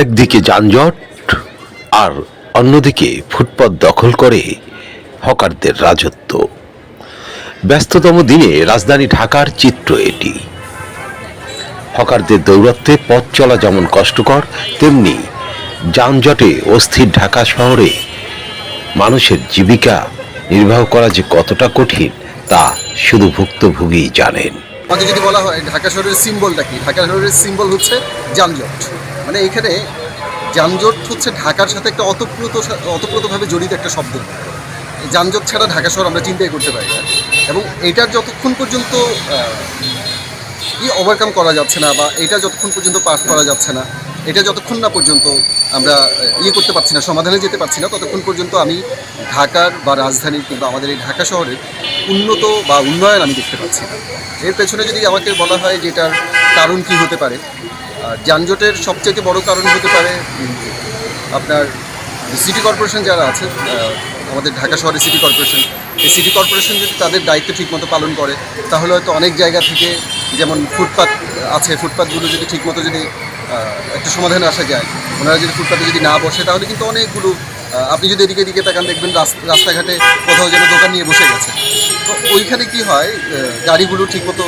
একদিকে যানজট আর অন্যদিকে ফুটপাত দখল করে হকারদের রাজত্ব। ব্যস্ততম দিনে রাজধানী ঢাকার চিত্র এটি। হকারদের দৌরত্বে পথ চলা যেমন কষ্টকর, তেমনি যানজটে অস্থির ঢাকা শহরে মানুষের জীবিকা নির্বাহ করা যে কতটা কঠিন, তা শুধু ভুক্তভোগীই জানেন। আমাকে যদি বলা হয়, ঢাকা শহরের সিম্বলটা কি? ঢাকা শহরের সিম্বল হচ্ছে যানজট। মানে এখানে যানজট হচ্ছে ঢাকার সাথে একটা অতপ্রত অতপ্রতভাবে জড়িত একটা শব্দ। যানজট ছাড়া ঢাকা শহর আমরা চিন্তাই করতে পারি না। এবং এটার যতক্ষণ পর্যন্ত ই ওভারকাম করা যাচ্ছে না বা এটা যতক্ষণ পর্যন্ত পাস করা যাচ্ছে না, এটা যতক্ষণ না পর্যন্ত আমরা ইয়ে করতে পারছি না, সমাধানে যেতে পারছি না, ততক্ষণ পর্যন্ত আমি ঢাকার বা রাজধানীর কিংবা আমাদের এই ঢাকা শহরের উন্নত বা উন্নয়ন আমি দেখতে পাচ্ছি না। এর পেছনে যদি আমাকে বলা হয় যে এটার কারণ কী হতে পারে যানজটের সবচেয়ে বড় কারণ হতে পারে আপনার সিটি কর্পোরেশন যারা আছে আমাদের ঢাকা শহরের সিটি কর্পোরেশন, এই সিটি কর্পোরেশন যদি তাদের দায়িত্ব ঠিকমতো পালন করে, তাহলে হয়তো অনেক জায়গা থেকে যেমন ফুটপাত আছে, ফুটপাতগুলো যদি ঠিকমতো যদি একটা সমাধানে আসা যায়, ওনারা যদি ফুটপাতে যদি না বসে, তাহলে কিন্তু অনেকগুলো আপনি যদি এদিকে এদিকে তাকান, দেখবেন রাস- রাস্তাঘাটে কোথাও যেন দোকান নিয়ে বসে গেছে। তো ওইখানে কি হয় গাড়িগুলো ঠিকমতো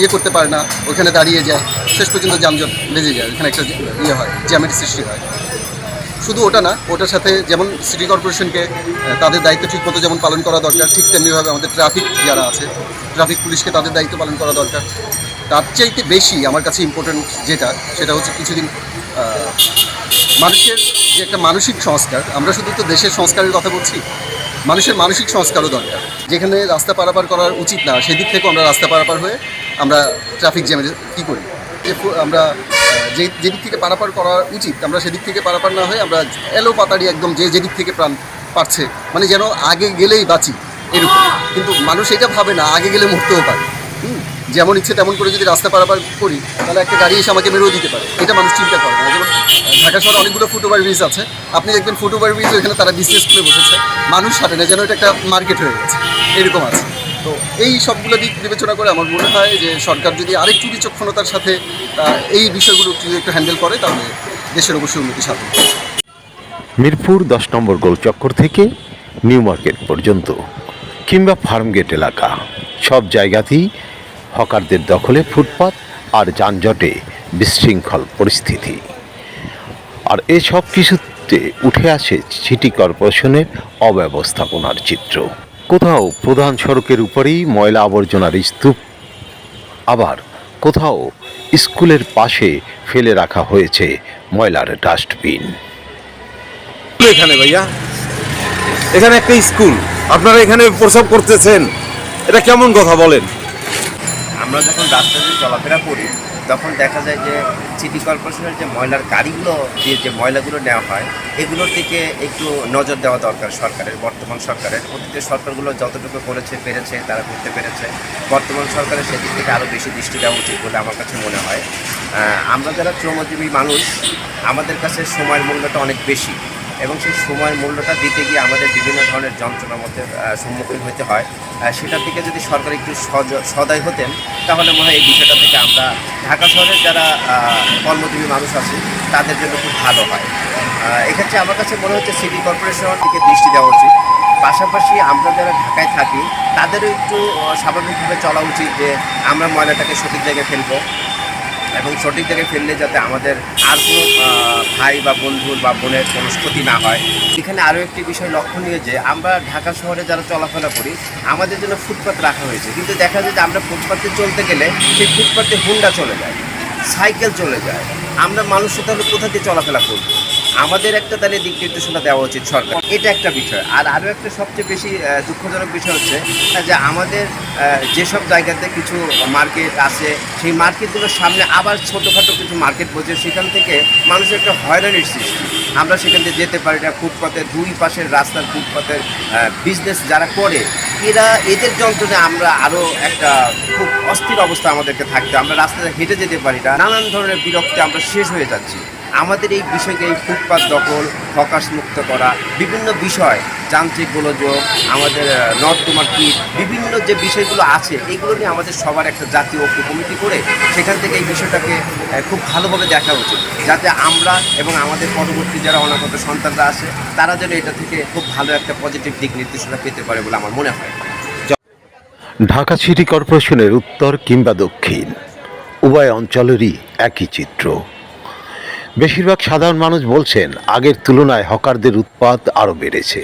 ইয়ে করতে পারে না ওইখানে দাঁড়িয়ে যায়। শেষ পর্যন্ত যানজট লেগে যায় ওইখানে একটা ইয়ে হয় জ্যামের সৃষ্টি হয়। শুধু ওটা না, ওটার সাথে যেমন সিটি কর্পোরেশনকে তাদের দায়িত্ব ঠিকমতো যেমন পালন করা দরকার, ঠিক তেমনিভাবে আমাদের ট্রাফিক যারা আছে ট্রাফিক পুলিশকে তাদের দায়িত্ব পালন করা দরকার। তার চাইতে বেশি আমার কাছে ইম্পর্টেন্ট যেটা, সেটা হচ্ছে কিছুদিন মানুষের যে একটা মানসিক সংস্কার, আমরা শুধু তো দেশের সংস্কারের কথা বলছি, মানুষের মানসিক সংস্কারও দরকার। যেখানে রাস্তা পারাপার করার উচিত না, সেদিক থেকেও আমরা রাস্তা পারাপার হয়ে আমরা ট্রাফিক জ্যামে কী করি? আমরা যে যেদিক থেকে পারাপার করা উচিত, আমরা সেদিক থেকে পারাপার না হয়ে আমরা এলো পাতাড়ি একদম যে যেদিক থেকে প্রাণ পারছে মানে যেন আগে গেলেই বাঁচি, এরকম। কিন্তু মানুষ এটা ভাবে না, আগে গেলে মরতেও পারে। যেমন ইচ্ছে তেমন করে যদি রাস্তা পারাপার করি, তাহলে একটা গাড়ি এসে আমাকে মেরেও দিতে পারে। এটা মানুষ চিন্তা করে না। যেমন ঢাকা শহরে অনেকগুলো ফুট ওভার ব্রিজ আছে। আপনি দেখবেন ফুট ওভার ব্রিজ এখানে তারা বিজনেস করে বসেছে। মানুষ হাঁটে না, যেন এটা একটা মার্কেট হয়ে গেছে। এরকম আছে। এই সবগুলো দিক বিবেচনা করে আমার মনে হয় যে সরকার যদি আরেকটু বিচক্ষণতার সাথে এই বিষয়গুলো যদি একটু হ্যান্ডেল করে, তাহলে দেশের অবশ্যই উন্নতি সাধন মিরপুর দশ নম্বর গোলচক্কর থেকে নিউ মার্কেট পর্যন্ত, কিংবা ফার্মগেট এলাকা। সব জায়গাতেই হকারদের দখলে ফুটপাত আর যানজটে বিশৃঙ্খল পরিস্থিতি। আর এসব কিছুতে উঠে আসে সিটি কর্পোরেশনের অব্যবস্থাপনার চিত্র। কোথাও প্রধান সড়কের উপরেই ময়লা আবর্জনার স্তূপ, আবার কোথাও স্কুলের পাশে ফেলে রাখা হয়েছে ময়লার ডাস্টবিন। এখানে ভাইয়া। এখানে একটা স্কুল। আপনারা এখানে প্রসব করতেছেন। এটা কেমন কথা বলেন? আমরা যখন রাস্তা দিয়ে চলাফেরা করি, তখন দেখা যায় যে সিটি কর্পোরেশনের যে ময়লার গাড়িগুলো দিয়ে যে ময়লাগুলো নেওয়া হয়, এগুলোর দিকে একটু নজর দেওয়া দরকার সরকারের, বর্তমান সরকারের। অতীতের সরকারগুলো যতটুকু করেছে, পেরেছে, তারা করতে পেরেছে। বর্তমান সরকারের সেদিক থেকে আরও বেশি দৃষ্টি দেওয়া উচিত বলে আমার কাছে মনে হয়। আমরা যারা শ্রমজীবী মানুষ, আমাদের কাছে সময়ের মূল্যটা অনেক বেশি। এবং সেই সময়ের মূল্যটা দিতে গিয়ে আমাদের বিভিন্ন ধরনের যন্ত্রণার মধ্যে সম্মুখীন হতে হয়। সেটার দিকে যদি সরকার একটু সদয় হতেন, তাহলে মনে হয় এই বিষয়টা থেকে আমরা ঢাকা শহরের যারা কর্মজীবী মানুষ আছে, তাদের জন্য খুব ভালো হয়। এক্ষেত্রে আমার কাছে মনে হচ্ছে সিটি কর্পোরেশনের দিকে দৃষ্টি দেওয়া উচিত। পাশাপাশি আমরা যারা ঢাকায় থাকি, তাদেরও একটু স্বাভাবিকভাবে চলা উচিত যে আমরা ময়লাটাকে সঠিক জায়গায় ফেলব। এবং সঠিক জায়গায় ফেললে যাতে আমাদের আর কোনো ভাই বা বন্ধুর বা বোনের কোনো ক্ষতি না হয়। এখানে আরও একটি বিষয় লক্ষণীয় যে, আমরা ঢাকা শহরে যারা চলাফেরা করি, আমাদের জন্য ফুটপাত রাখা হয়েছে। কিন্তু দেখা যায় যে, আমরা ফুটপাতে চলতে গেলে সেই ফুটপাতে হুন্ডা চলে যায়, সাইকেল চলে যায়। আমরা মানুষ তাহলে কোথা দিয়ে চলাফেরা করব? আমাদের একটা তাহলে দিক নির্দেশনা দেওয়া উচিত সরকার। এটা একটা বিষয়। আর আরও একটা সবচেয়ে বেশি দুঃখজনক বিষয় হচ্ছে, যে আমাদের যেসব জায়গাতে কিছু মার্কেট আছে, সেই মার্কেটগুলোর সামনে আবার ছোটোখাটো কিছু মার্কেট বসে সেখান থেকে মানুষের একটা হয়রানির সৃষ্টি। আমরা সেখান থেকে যেতে পারি না ফুটপাতের দুই পাশের রাস্তার ফুটপাতের বিজনেস যারা করে, এরা, এদের যন্ত্রণে আমরা আরও একটা খুব অস্থির অবস্থা আমাদেরকে থাকতে আমরা রাস্তায় হেঁটে যেতে পারি না। নানান ধরনের বিরক্তি আমরা শেষ হয়ে যাচ্ছি। আমাদের এই বিষয়কে এই ফুটপাত দখল হকাশ মুক্ত করা, বিভিন্ন বিষয়, যান্ত্রিক গোলযোগ, আমাদের নর্দমার কীট বিভিন্ন যে বিষয়গুলো আছে, এগুলো নিয়ে আমাদের সবার একটা জাতীয় ঐক্য কমিটি করে সেখান থেকে এই বিষয়টাকে খুব ভালোভাবে দেখা উচিত। যাতে আমরা এবং আমাদের পরবর্তী যারা অনাগত সন্তানরা আছে, তারা যেন এটা থেকে খুব ভালো একটা পজিটিভ দিক নির্দেশনা পেতে পারে বলে আমার মনে হয়। ঢাকা সিটি কর্পোরেশনের উত্তর কিংবা দক্ষিণ, উভয় অঞ্চলেরই একই চিত্র। বেশিরভাগ সাধারণ মানুষ বলছেন, আগের তুলনায় হকারদের উৎপাত আরও বেড়েছে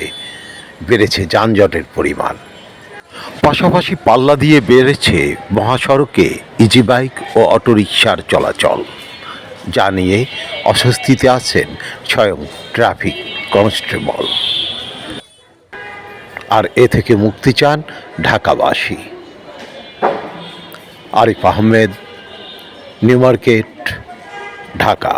বেড়েছে যানজটের পরিমাণ। পাশাপাশি পাল্লা দিয়ে বেড়েছে মহাসড়কে ইজি বাইক ও অটোরিকশার চলাচল। যা নিয়ে অস্বস্তিতে আছেন স্বয়ং ট্রাফিক কনস্টেবল। আর এ থেকে মুক্তি চান ঢাকাবাসী। Arif Ahmed, new market, Dhaka.